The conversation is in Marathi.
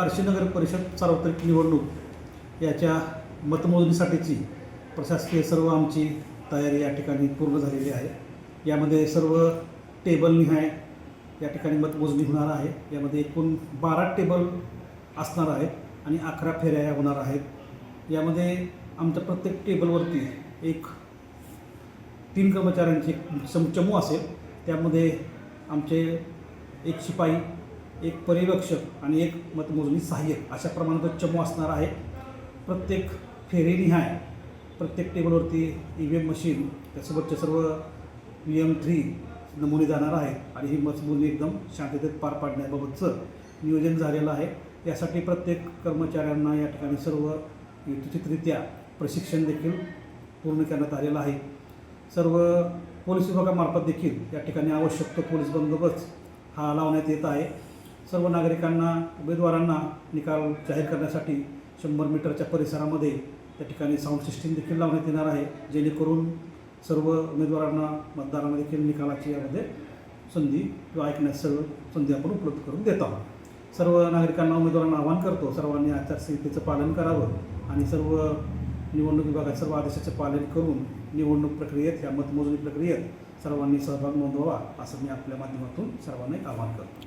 पारशी नगर परिषद सार्वत्रिक निवडणूक याच्या मतमोजणीसाठीची प्रशासकीय सर्व आमची तयारी या ठिकाणी पूर्ण झालेली आहे. यामध्ये सर्व टेबल निहाय या ठिकाणी मतमोजणी होणार आहे. यामध्ये एकूण बारा टेबल असणार आहेत आणि अकरा फेऱ्या होणार आहेत. यामध्ये आमच्या प्रत्येक टेबलवरती एक तीन कर्मचाऱ्यांची चमचमू चमू असेल. त्यामध्ये आमचे एक शिपाई एक पर्यवेक्षक आणि एक मतमोजणी सहाय्यक अशा प्रमाणात चमू असणार आहे. प्रत्येक फेरीनिहाय प्रत्येक टेबलवरती ई व्ही एम मशीन त्यासोबतचे सर्व व्ही एम थ्री नमुने जाणार आहेत आणि ही मतमोजणी एकदम शांततेत पार पाडण्याबाबतचं नियोजन झालेलं आहे. यासाठी प्रत्येक कर्मचाऱ्यांना या ठिकाणी सर्व युक्तिचितरित्या प्रशिक्षण देखील पूर्ण करण्यात आलेलं आहे. सर्व पोलीस विभागामार्फत देखील या ठिकाणी आवश्यक तो पोलीस बंदोबस्त हा लावण्यात येत आहे. सर्व नागरिकांना उमेदवारांना निकाल जाहीर करण्यासाठी शंभर मीटरच्या परिसरामध्ये त्या ठिकाणी साऊंड सिस्टीम देखील लावण्यात येणार आहे जेणेकरून सर्व उमेदवारांना मतदारांना देखील निकालाची यामध्ये संधी किंवा ऐकण्यास सर्व संधी आपण उपलब्ध करून देत आहोत. सर्व नागरिकांना उमेदवारांना आवाहन करतो सर्वांनी आचारसंहितेचं पालन करावं आणि सर्व निवडणूक विभागात सर्व आदेशाचे पालन करून निवडणूक प्रक्रियेत या मतमोजणी प्रक्रियेत सर्वांनी सहभाग नोंदवावा असं मी आपल्या माध्यमातून सर्वांना एक आवाहन करतो.